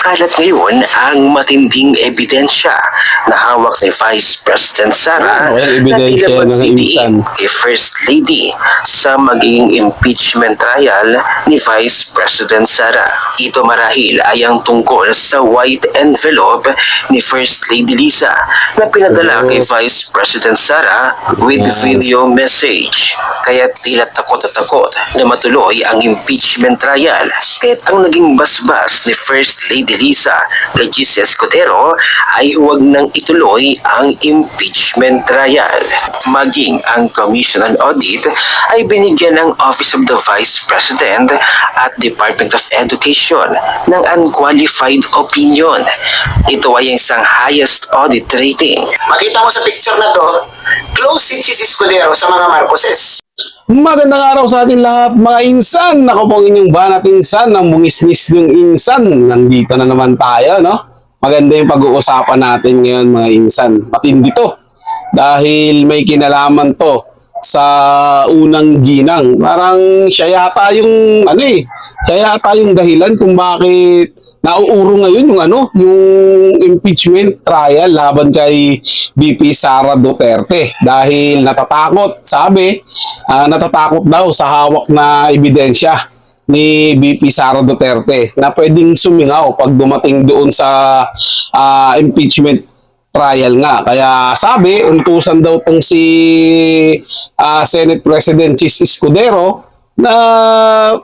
Kumakalat ngayon ang matinding ebidensya na hawak ni Vice President Sara Ano yung na tila magdidiin kay First Lady sa magiging impeachment trial ni Vice President Sara. Ito marahil ay ang tungkol sa white envelope ni First Lady Lisa na pinadala Oh. kay Vice President Sara with video message. Kaya tila takot at takot na matuloy ang impeachment trial. Kaya't ang naging basbas ni First Lady Lisa kay Gis Escudero ay huwag nang ituloy ang impeachment trial. Maging ang Commission on Audit ay binigyan ng Office of the Vice President at Department of Education ng unqualified opinion. Ito ay isang highest audit rating. Makita mo sa picture na to, close si Chis Escudero sa mga Marcoses. Magandang araw sa ating lahat mga insan. Ako po inyong banat insan ng bungisnis yung insan. Nandito na naman tayo, no? Maganda yung pag-uusapan natin ngayon mga insan. Matindi to. Dahil may kinalaman to sa unang ginang. Parang siya yata yung ano eh, siya yata yung dahilan kung bakit nauuro ngayon yung ano, yung impeachment trial laban kay BP Sara Duterte dahil natatakot, sabi, ah, natatakot daw sa hawak na ebidensya ni BP Sara Duterte na pwedeng sumingaw pag dumating doon sa ah, impeachment trial nga. Kaya sabi, untusan daw tong si ah, Senate President Chis Escudero na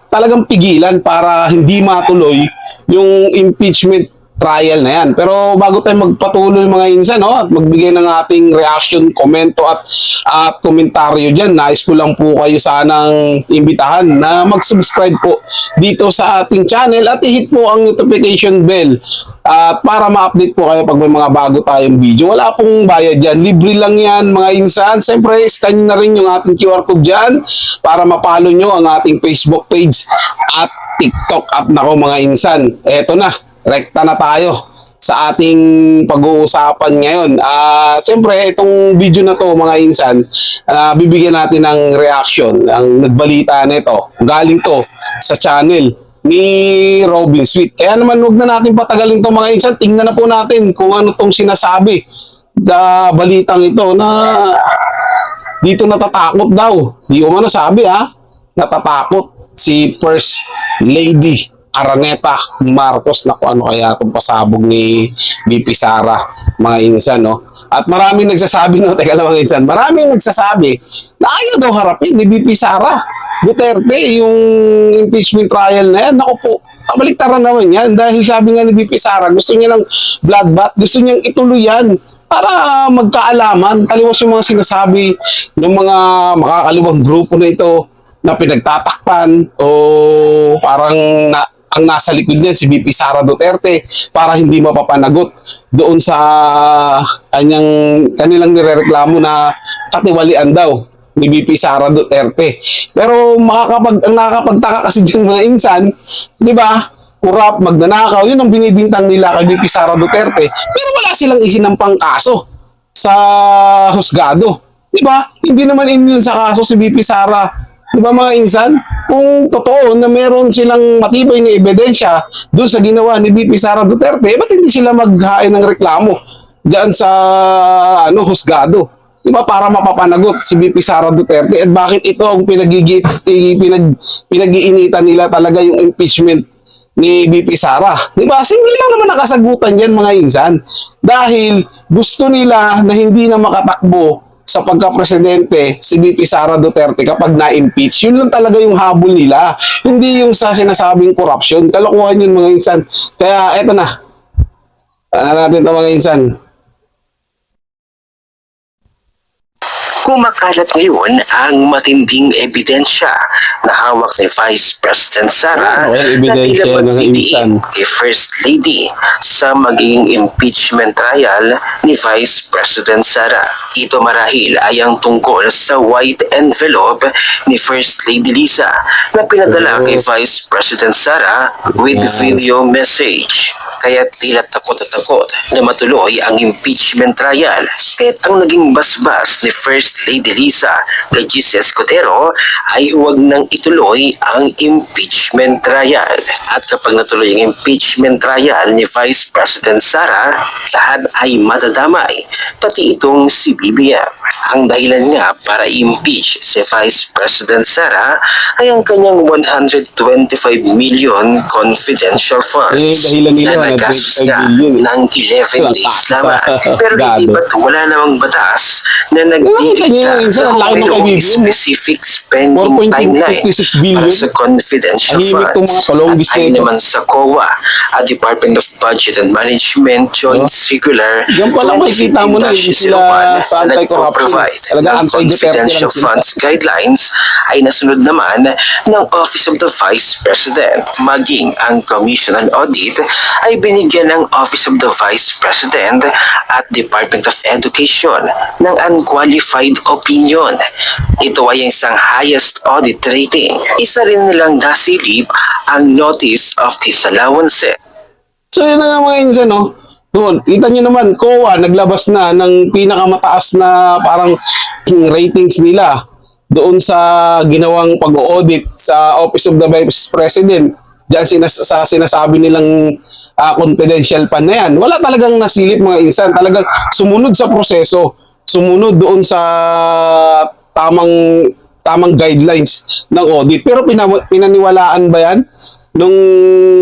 talagang pigilan para hindi matuloy yung impeachment trial na yan. Pero bago tayo magpatuloy mga insan, no, at magbigay ng ating reaction, komento at at komentaryo dyan, nais ko lang po kayo sanang imbitahan na mag-subscribe po dito sa ating channel at i-hit po ang notification bell at para ma-update po kayo pag may mga bago tayong video. Wala pong bayad dyan. Libre lang yan mga insan. Siyempre, scan na rin yung ating QR code dyan para mapalo nyo ang ating Facebook page at TikTok at nako mga insan. Eto na, rekta na tayo sa ating pag-uusapan ngayon. At siyempre, itong video na to mga insan, ah, bibigyan natin ng reaction, ang nagbalita nito. Galing to sa channel ni Robin Sweet. Kaya naman huwag na natin patagalin to mga insan. Tingnan na po natin kung ano tong sinasabi da balitang ito na dito natatakot daw. Di ko man sabi ha, natatakot si First Lady Araneta Marcos na ano kaya itong pasabog ni BP Sara mga insan no. At maraming nagsasabi no, teka lang mga insan, maraming nagsasabi na ayaw daw harapin ni BP Sara Duterte yung impeachment trial na yan. Naku po, kabaliktaran naman yan dahil sabi nga ni BP Sara, gusto niya ng bloodbath, gusto niyang ituloy yan para magkaalaman, taliwas yung mga sinasabi ng mga makakaliwang grupo na ito na pinagtatakpan o parang na, ang nasa likod niyan si BP Sara Duterte para hindi mapapanagot doon sa kanyang kanilang nirereklamo na katiwalian daw ni BP Sara Duterte. Pero makakapag ang nakakapagtaka kasi diyan mga insan, 'di ba? Kurap, magnanakaw, yun ang binibintang nila kay BP Sara Duterte. Pero wala silang isinampang kaso sa husgado. 'Di ba? Hindi naman immune sa kaso si BP Sara. 'Di ba mga insan? Kung totoo na meron silang matibay na ebidensya doon sa ginawa ni BP Sara Duterte, eh, ba't hindi sila maghain ng reklamo diyan sa ano husgado? 'Di ba para mapapanagot si BP Sara Duterte at bakit ito ang pinagigit pinag pinag-iinitan nila talaga yung impeachment ni BP Sara. 'Di ba? Simple lang naman nakasagutan 'yan mga insan. Dahil gusto nila na hindi na makatakbo sa pagka-presidente si BP Sara Duterte kapag na-impeach. Yun lang talaga yung habol nila. Hindi yung sa sinasabing corruption. Kalokohan yun mga insan. Kaya eto na. Ano natin ito mga insan. Kumakalat ngayon ang matinding ebidensya na hawak ni Vice President Sara Ano yung ebidensya tila ng magdidiin kay First Lady sa magiging impeachment trial ni Vice President Sara. Ito marahil ay ang tungkol sa white envelope ni First Lady Lisa na pinadala kay Vice President Sara with Yeah. video message. Kaya tila takot at takot na matuloy ang impeachment trial. Kaya't ang naging basbas ni First Lady Lisa kay Gis Escudero ay huwag nang ituloy ang impeachment trial. At kapag natuloy ang impeachment trial ni Vice President Sara, lahat ay matadamay, pati itong si BBM. Ang dahilan nga para impeach si Vice President Sara ay ang kanyang 125 million confidential funds Eh, dahilan nila, na nagastos 125 nga ng 11 Walang days lamang. Pero hindi ba't wala namang batas na Nakita niyo nagdidikta yun, sir, ang laki ng kaibigan mo. specific spending 4.56 timeline billion. para sa confidential Tahimik funds. mga At bisneto. ayon naman sa COA, a Department of Budget and Management Joint Oh. Circular Yan pa lang makikita mo na, hindi sila sa na anti-corruption. Talaga anti-Duterte confidential lang sila. funds guidelines ay nasunod naman ng Office of the Vice President. Maging ang Commission on Audit ay binigyan ng Office of the Vice President at Department of Education ng unqualified opinion. Ito ay isang highest audit rating. Isa rin nilang nasilip ang Notice of Disallowance. So yun na nga mga insan, no? Doon, kita nyo naman, COA naglabas na ng pinakamataas na parang ratings nila doon sa ginawang pag-audit sa Office of the Vice President. Diyan sinas sa sinasabi nilang ah, confidential pan na yan. Wala talagang nasilip mga insan. Talagang sumunod sa proseso. Sumunod doon sa tamang tamang guidelines ng audit. Pero pinam- pinaniwalaan ba yan? nung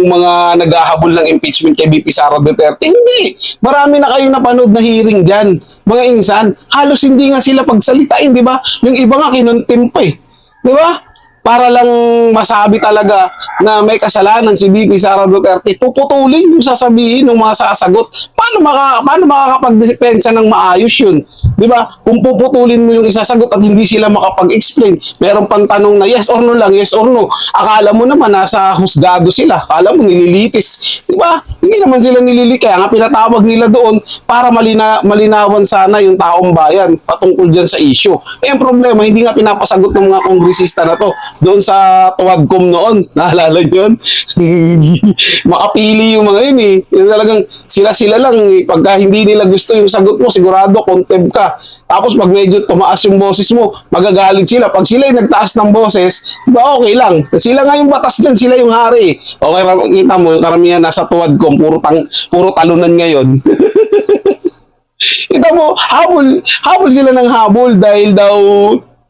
mga naghahabol ng impeachment kay BP Sara Duterte. Hindi. Marami na kayong napanood na hearing dyan. Mga insan, halos hindi nga sila pagsalitain, di ba? Yung iba nga kinuntim pa eh. Di ba? Para lang masabi talaga na may kasalanan si BP Sara Duterte, puputulin yung sasabihin ng mga sasagot. Paano, maka, paano makakapagdepensa ng maayos yun? Di ba? Kung puputulin mo yung isasagot at hindi sila makapag-explain, meron pang tanong na yes or no lang, yes or no. Akala mo naman nasa husgado sila. Akala mo nililitis. Di ba? Hindi naman sila nililitis. Kaya nga pinatawag nila doon para malina, malinawan sana yung taong bayan patungkol dyan sa issue. Eh, problema, hindi nga pinapasagot ng mga kongresista na to doon sa Tuwadcom noon. Naalala nyo yun? Makapili yung mga yun eh. Yung talagang sila-sila lang. eh. Pagka hindi nila gusto yung sagot mo, sigurado contempt ka. Tapos pag medyo tumaas yung boses mo, magagalit sila. Pag sila yung nagtaas ng boses, ba okay lang. Sila nga yung batas dyan, sila yung hari. Okay, ram- kita mo, karamihan nasa Tuwadcom, puro, tang, puro talunan ngayon. Kita mo, habol, habol sila ng habol dahil daw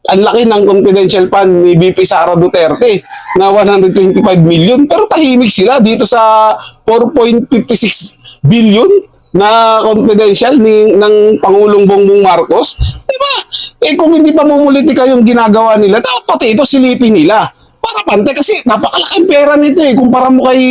ang laki ng confidential fund ni BP Sara Duterte na 125 million pero tahimik sila dito sa 4.56 billion na confidential ni ng Pangulong Bongbong Marcos. Di ba? Eh kung hindi pa bumulitika yung ginagawa nila, dapat pati ito silipin nila. Para pante kasi napakalaking pera nito eh kumpara mo kay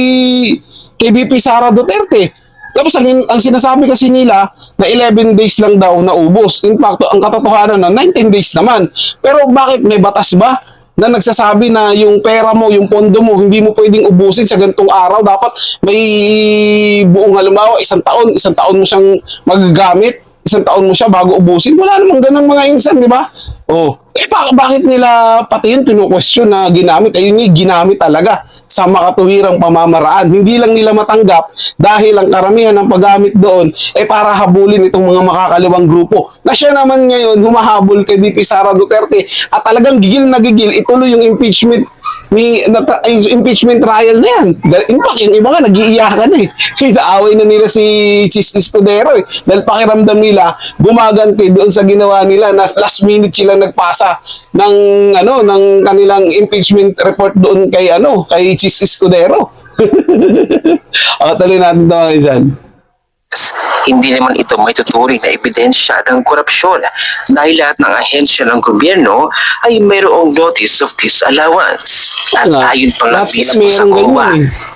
kay BP Sara Duterte. Tapos ang, ang sinasabi kasi nila na 11 days lang daw na ubos. In fact, ang katotohanan na 19 days naman. Pero bakit may batas ba na nagsasabi na yung pera mo, yung pondo mo, hindi mo pwedeng ubusin sa gantong araw. Dapat may buong halimbawa, isang taon, isang taon mo siyang magagamit isang taon mo siya bago ubusin. Wala namang ganun mga insan, di ba? Oh. Eh, ba- bakit nila pati yun kinu-question na ginamit? Ayun yung ginamit talaga sa makatuwirang pamamaraan. Hindi lang nila matanggap dahil ang karamihan ng paggamit doon eh para habulin itong mga makakaliwang grupo. Na siya naman ngayon humahabol kay BP Sara Duterte at talagang gigil na gigil ituloy yung impeachment ni nata, impeachment trial na yan. In fact, yung iba nga nag-iiyakan na eh. Kasi naaway na nila si Chis Escudero eh. Dahil pakiramdam nila, gumaganti doon sa ginawa nila na last minute sila nagpasa ng ano ng kanilang impeachment report doon kay ano kay Chis Escudero. o, tuloy natin ito isan. Hindi naman ito may tuturing na ebidensya ng korupsyon dahil lahat ng ahensya ng gobyerno ay mayroong notice of disallowance. At nga, ayon pa nga sa COA.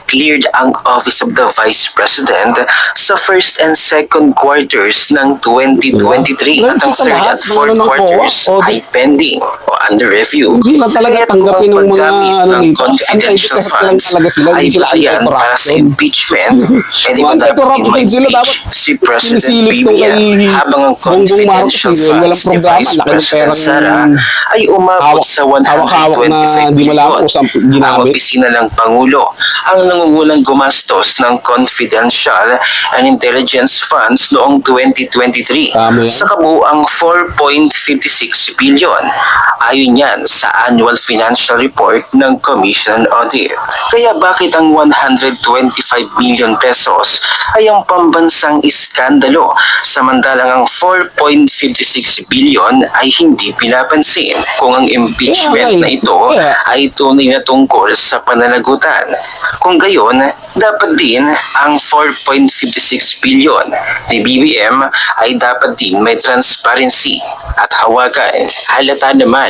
Cleared ang Office of the Vice President sa first and second quarters ng 2023 Diba? at ang third at fourth quarters ay pending o under review. Hindi lang talaga tanggapin ng mga ano ng confidential funds ay batayan para sa impeachment, eh di sila, dapat si President BBM habang ang confidential eh, walang funds ni Vice President Sara ay umabot sa hawak-hawak na 125 di billion. malapos ang opisina ng Pangulo. Ang nangungulang gumastos ng confidential and intelligence funds noong 2023 Tama yan. sa kabuuang 4.56 billion. Ayon yan sa annual financial report ng Commission on Audit. Kaya bakit ang 125 billion pesos ay ang pambansang iskandalo samantalang ang 4.56 billion ay hindi pinapansin kung ang impeachment na ito yeah. ay tunay na tungkol sa pananagutan. Kung gayon, dapat din ang 4.56 billion ni BBM ay dapat din may transparency at hawakan. Halata naman,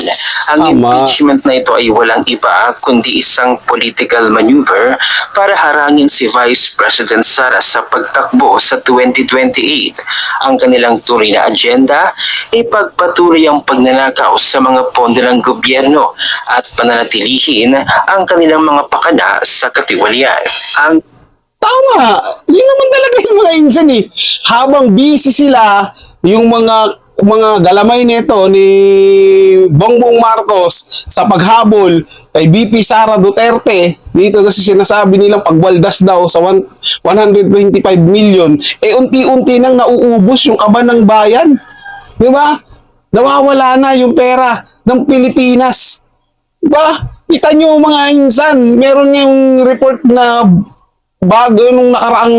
ang Tama. impeachment na ito ay walang iba kundi isang political maneuver para harangin si Vice President Sara sa pagtakbo sa 2028. Ang kanilang tunay na agenda ay pagpatuloy ang pagnanakaw sa mga pondo ng gobyerno at pananatilihin ang kanilang mga pakana sa katiwalian. Ang Tama. Yun naman talaga yung mga insan eh. Habang busy sila, yung mga mga galamay nito ni Bongbong Marcos sa paghabol kay BP Sara Duterte dito sa sinasabi nilang pagwaldas daw sa one- 125 million eh unti-unti nang nauubos yung kaban ng bayan. 'Di ba? Nawawala na yung pera ng Pilipinas. 'Di ba? Kita nyo mga insan, meron yung report na bago nung nakaraang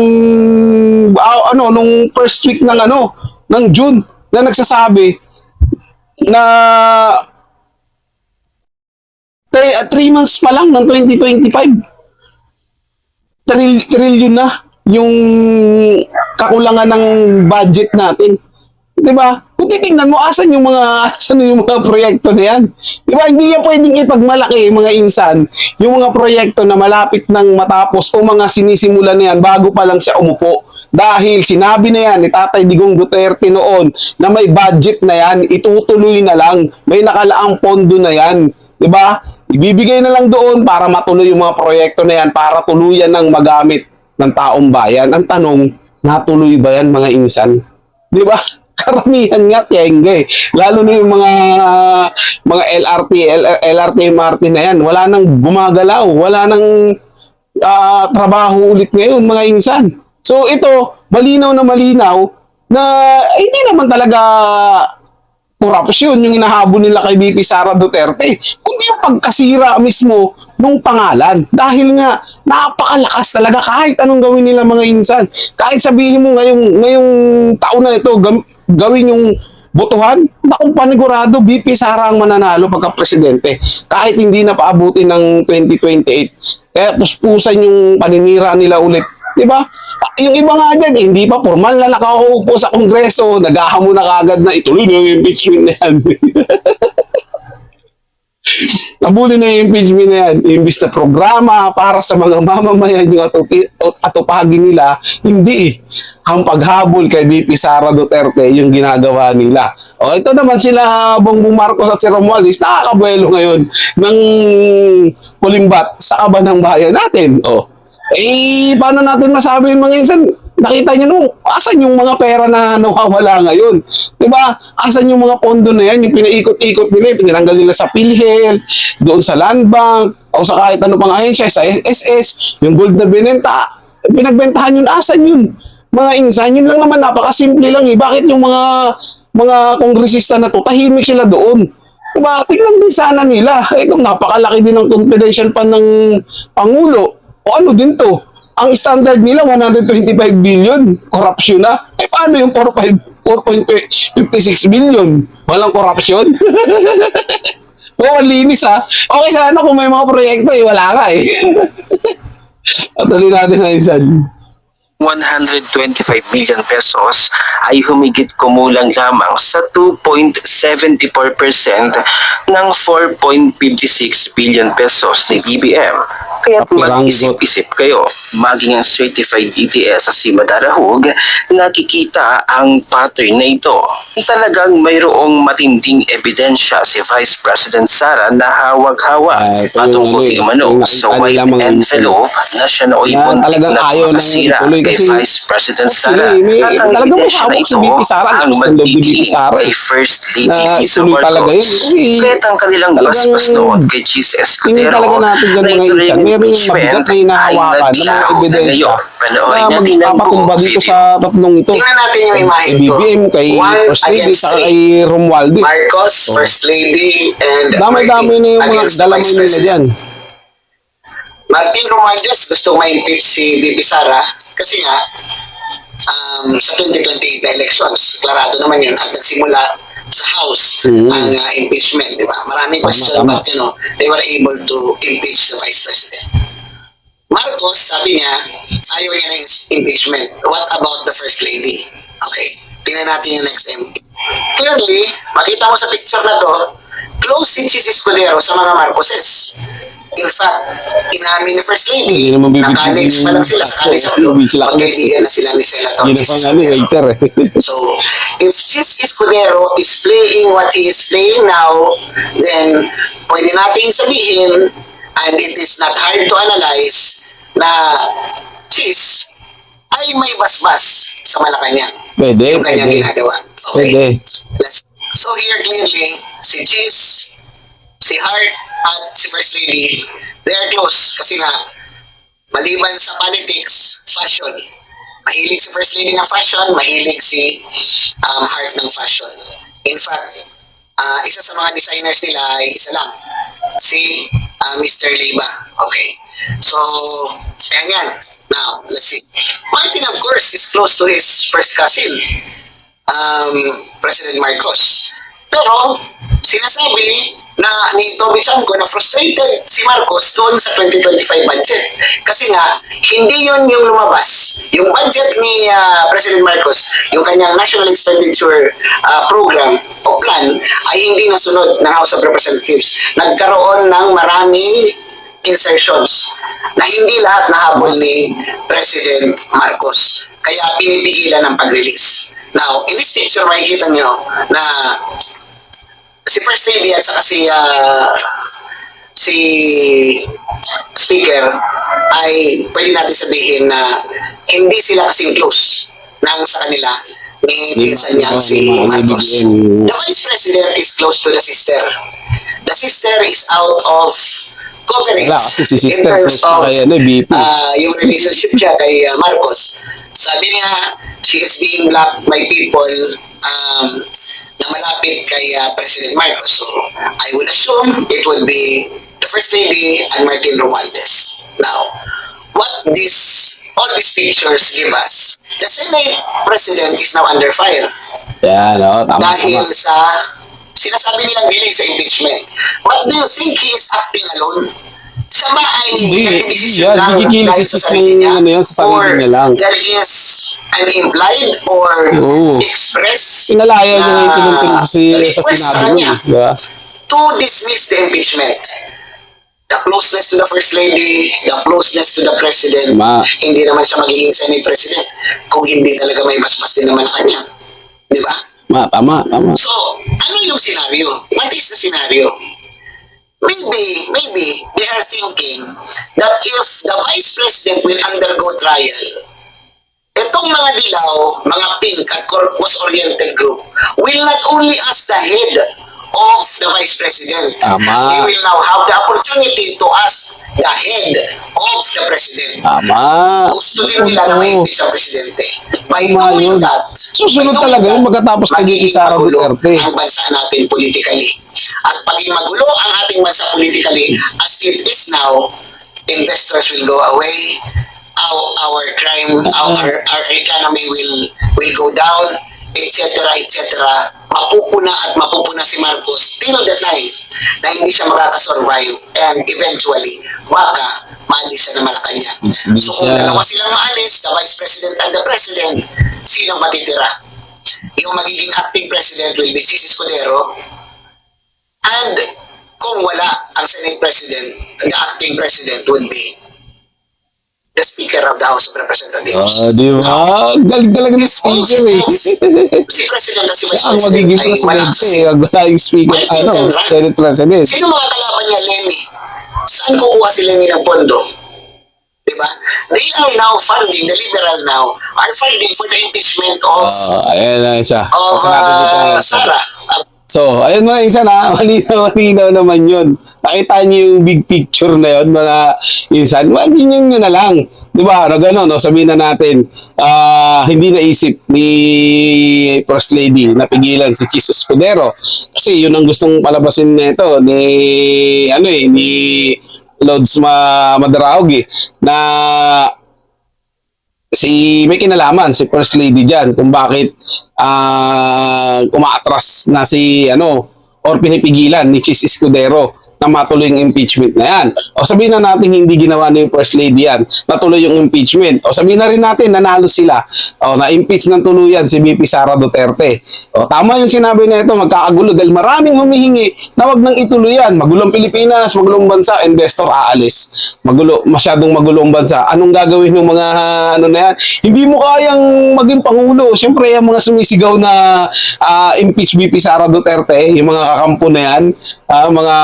ah, ano nung first week ng ano ng June na nagsasabi na 3 months pa lang ng 2025 tril, trillion na yung kakulangan ng budget natin. 'Di ba? Kung titingnan mo asan yung mga asan yung mga proyekto na yan. 'Di ba? Hindi yan pwedeng ipagmalaki mga insan yung mga proyekto na malapit nang matapos o mga sinisimula na yan bago pa lang siya umupo. Dahil sinabi na yan ni Tatay Digong Duterte noon na may budget na yan, itutuloy na lang. May nakalaang pondo na yan. 'Di ba? Ibibigay na lang doon para matuloy yung mga proyekto na yan para tuluyan ng magamit ng taong bayan. Ang tanong, natuloy ba yan mga insan? Di ba? Karamihan nga tiyengge. Lalo na yung mga mga LRT, LRT, MRT na yan. Wala nang gumagalaw. Wala nang ah, trabaho ulit ngayon mga insan. So ito, malinaw na malinaw na eh, hindi naman talaga korupsyon yung inahabol nila kay BP Sara Duterte, kundi yung pagkasira mismo nung pangalan. Dahil nga, napakalakas talaga kahit anong gawin nila mga insan. Kahit sabihin mo ngayong, ngayong taon na ito, gam- gawin yung botohan, bakong panigurado, BP Sara ang mananalo pagka-presidente. Kahit hindi na paabuti ng 2028. Kaya puspusan yung paninira nila ulit. Di ba? Yung iba nga dyan, eh, hindi pa formal na nakaupo sa kongreso, naghahamon na kagad na ituloy na yung impeachment na yan. Nabuli na yung impeachment na yan. Imbis na programa para sa mga mamamayan yung atupi, atupagin nila, hindi eh. Ang paghabol kay BP Sara Duterte yung ginagawa nila. O ito naman sila Bongbong Marcos at si Romualdez, nakakabuelo ngayon ng kulimbat sa kaban ng bayan natin. O, eh, paano natin masabi yung mga insan? Nakita niyo nung asan yung mga pera na nawawala ngayon? ba? Asan yung mga pondo na yan, yung pinaikot-ikot nila, piniranggal nila sa PhilHealth, doon sa Land Bank, o sa kahit ano pang ahensya, sa SSS, yung gold na binenta, pinagbentahan yun, asan yun? Mga insan, yun lang naman, napakasimple lang eh. Bakit yung mga mga kongresista na to, tahimik sila doon? Diba? Tingnan din sana nila. Kung napakalaki din ng confidential pa ng Pangulo, o ano din to? Ang standard nila, 125 billion. Corruption na. Eh, paano yung 4.5 4.56 billion? Walang corruption? Oo, ang linis ha. Okay sana kung may mga proyekto eh, wala ka eh. At tuloy natin ang isa. 125 billion pesos ay humigit kumulang lamang sa 2.74% ng 4.56 billion pesos ni BBM. Kaya Kapiranggot. mag-isip-isip kayo, maging ang certified ETS sa Sima Darahug, nakikita ang pattern na ito. Talagang mayroong matinding ebidensya si Vice President Sara na ito yung patungkol umano yung sa white envelope na siya na talagang ayaw nang ituloy kay kasi Vice President Sara may- at ang talagang may ebidensya na si ito VP Sara, ang magiging Sara kay First Lady Na talaga yun. Marcos. Kasi Kaya't ang kanilang basbas noon kay Cheese Escudero talaga na mga ito rin impeachment mabigat na hinahawakan ng mga ay naglaho na ebidensya ngayon. Panoorin na natin ang magpapatumba buong dito video. sa tatlong ito. Tingnan natin yung Kay imahe ito. BBM, kay One First Lady, three. kay Romualdez. Marcos, First Lady, and Damay-damay na yung mga dalamay nila dyan. Martin Romualdez gusto ma-impeach si VP Sara kasi nga um, sa 2028 na elections, klarado naman yun at nagsimula sa House Mhm. ang uh, impeachment, di ba? Maraming question tama. but you know, they were able to impeach the Vice President. Marcos, sabi niya, ayaw niya ng impeachment. What about the First Lady? Okay, tingnan natin yung next MP. Clearly, makita mo sa picture na to, close si Chis Escudero sa mga Marcoses. In fact, inamin ni First Hindi Lady, naman bibigyan na college pa lang sila sa college sila. Magkaibigan na sila ni Senator Yun Chis ang pang ano, eh. So, if Chis Escudero is playing what he is playing now, then pwede nating sabihin, and it is not hard to analyze, na Chis ay may basbas sa Malacanang. Pwede, Yung kanyang pwede. ginagawa. Pwede. Let's, so here clearly, si Chis, si Hart, at si First Lady, they are close. Kasi nga, maliban sa politics, fashion. Mahilig si First Lady ng fashion, mahilig si um, Hart ng fashion. In fact, ah, isa sa mga designers nila ay isa lang, si ah, Mr. Leiba. Okay. So, ayan yan. Now, let's see. Martin, of course, is close to his first cousin, um, President Marcos. Pero, sinasabi na ni Toby Chanco na frustrated si Marcos doon sa 2025 budget. Kasi nga, hindi yun yung lumabas. Yung budget ni ah, President Marcos, yung kanyang National Expenditure ah, Program o plan, ay hindi nasunod ng House of Representatives. Nagkaroon ng maraming insertions na hindi lahat nahabol ni President Marcos. Kaya pinipigilan ng pag-release. Now, in this picture, makikita nyo na si First Lady at saka si ah, si speaker ay pwede natin sabihin na hindi sila kasing close nang sa kanila ni pinsan niya si Marcos. The Vice President is close to the sister. The sister is out of coverage Wala, kasi si in sister terms na of kay ano, eh, BP. ah, yung relationship niya kay ah, Marcos. Sabi niya, she is being blocked by people um, na malapit kay ah, President Marcos. So, I would assume it would be the First Lady and Martin Romualdez. Now, what this all these pictures give us, the Senate President is now under fire Yan, no? Tama, dahil tama. sa sinasabi nilang delay sa impeachment. But do you think he is acting alone? Siya ba ay yan, lang dahil sa sa sarili niya? ano yan, sa sarili niya lang. there is an implied or Oo. express Pinalaya niya na yung si, sa request sa sinabi mo. kanya Di ba? to dismiss the impeachment. The closeness to the First Lady, the closeness to the President, Ma. hindi naman siya magiging Senate President kung hindi talaga may basbas din naman kanya. Di ba? Ma, tama, tama. So, ano yung scenario? What is the scenario? Maybe, maybe, they are thinking that if the Vice President will undergo trial, itong mga dilaw, mga pink at corpus-oriented group will not only ask the head of the Vice President, Tama. they will now have the opportunity to ask the head of the President. Tama. Gusto din nila na maipit sa Presidente. Doing yun. that, Susunod talaga yun that, magkatapos kay magiging Sara Duterte. ang bansa natin politically. At paging magulo ang ating bansa politically, as it is now, investors will go away, our, our crime, our, our economy will will go down, etc. etc. Mapupuna at mapupuna si Marcos till the time na hindi siya makakasurvive and eventually baka maalis siya na Malacanang. So kung dalawa silang maalis, the Vice President and the President, sinong matitira? Yung magiging acting President will be Chis Escudero and kung wala ang Senate President, the acting President would be the Speaker of the House of Representatives. Ah, di ba? Galing talaga ng speaker eh. si President na si Vice Siya ang President magiging ay wala. presidente eh. Ang wala yung speaker, ano, Senate President. Sino mga kalaban niya, Lenny? Saan kukuha si Lenny ng pondo? Di ba? ba? They are now funding, the liberal now, are funding for the impeachment of, Ah, ayan na isa. of natin dito uh, Sarah. Uh, So, ayun mga insan ha, malinaw, malinaw naman yun. Nakita niyo yung big picture na yun, mga insan. Hindi nyo nyo na lang. Di ba? Na gano'n, no? sabihin na natin, ah, hindi naisip ni First Lady na pigilan si Chis Escudero. Kasi yun ang gustong palabasin nito ni, ano eh, ni Lods Ma Madaraog eh, na si may kinalaman si First Lady diyan kung bakit ah umaatras na si ano or pinipigilan ni Chis Escudero na matuloy yung impeachment na yan. O sabihin na natin hindi ginawa ni First Lady yan, natuloy yung impeachment. O sabihin na rin natin nanalo sila. O na-impeach ng tuluyan si BP Sara Duterte. O tama yung sinabi na ito, magkakagulo dahil maraming humihingi na wag nang ituloy yan. Magulong Pilipinas, magulong bansa, investor aalis. Magulo, masyadong magulong bansa. Anong gagawin ng mga ano na yan? Hindi mo kayang maging pangulo. Siyempre, yung mga sumisigaw na ah, impeach BP Sara Duterte, yung mga kakampo na yan, ah, mga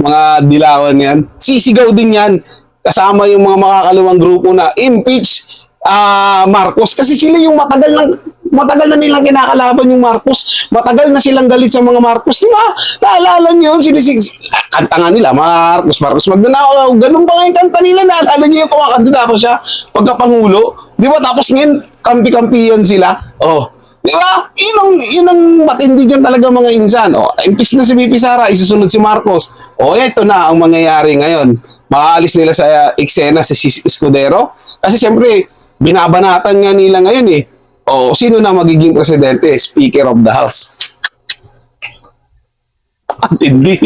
mga dilawan yan, sisigaw din yan kasama yung mga makakaluwang grupo na impeach ah Marcos kasi sila yung matagal ng matagal na nilang kinakalaban yung Marcos. Matagal na silang galit sa mga Marcos. Di ba? Naalala niyo yun? Sinisig... Kanta nga nila, Marcos, Marcos Magnanao. Ganun ba nga yung kanta nila? Naalala niyo yung kumakandidato siya pagkapangulo? Di ba? Tapos ngayon, kampi-kampiyan sila. Oh, Di ba? Yun ang, yun ang matindi dyan talaga mga insan. O, impis na si BP Sara, isusunod si Marcos. O, ito na ang mangyayari ngayon. Makaalis nila sa uh, eksena si Escudero. Kasi siyempre, binabanatan nga nila ngayon eh. O, sino na magiging presidente? Speaker of the House. Ang tindi.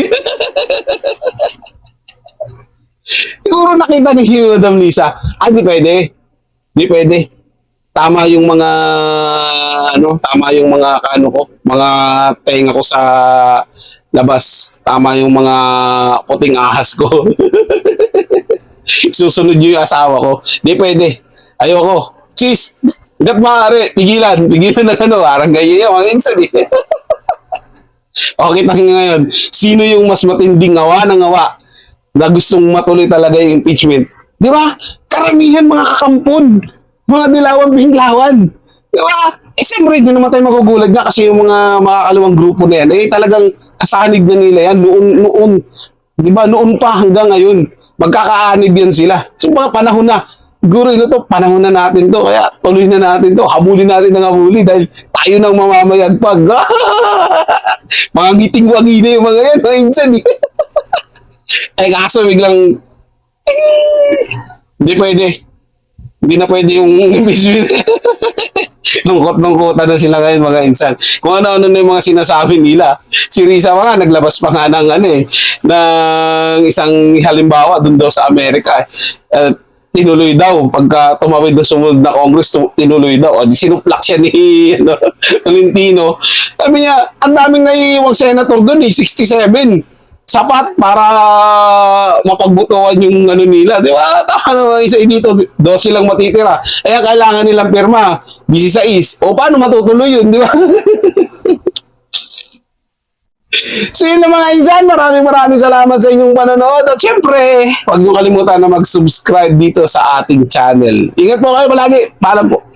Siguro nakita ni Madam Lisa, ah, di pwede. Di pwede tama yung mga ano, tama yung mga kaano ko, mga tenga ko sa labas. Tama yung mga puting ahas ko. Susunod yung asawa ko. Di pwede. Ayoko. Cheese. Hanggat maaari, pigilan. Pigilan ng ano, parang ganyan yung mga insan eh. okay, tayo ngayon. Sino yung mas matinding awa ng awa na gustong matuloy talaga yung impeachment? Di ba? Karamihan mga kakampon mga dilawan binglawan. Di ba? Eh, siyempre, hindi naman tayo magugulat nga kasi yung mga makakalawang grupo na yan, eh, talagang asanig na nila yan noon, noon. Di ba? Noon pa hanggang ngayon. Magkakaanib yan sila. So, mga panahon na. Siguro ito to, panahon na natin to. Kaya tuloy na natin to. Habulin natin ng habuli dahil tayo nang mamamayagpag. mga ngiting-wagi na yung mga yan. Mga insan eh, kaso biglang, hindi pwede. Hindi na pwede yung impeachment. Lungkot-lungkota na sila ngayon mga insan. Kung ano-ano na yung mga sinasabi nila. Si Risa pa nga, naglabas pa nga ng ano eh, ng isang halimbawa dun daw sa Amerika. Eh, tinuloy daw pagka tumawid ng sumunod na Congress tinuloy daw o sinuplak siya ni ano, Tolentino sabi niya ang daming naiiwang senator doon eh 67 sapat para mapagbutuan yung ano nila. Di ba? Tama naman isa dito, 12 lang matitira. Kaya kailangan nilang pirma, 16. O paano matutuloy yun, di ba? so yun na mga insan, maraming maraming salamat sa inyong panonood. At syempre, huwag niyo kalimutan na mag-subscribe dito sa ating channel. Ingat po kayo palagi. Paalam po.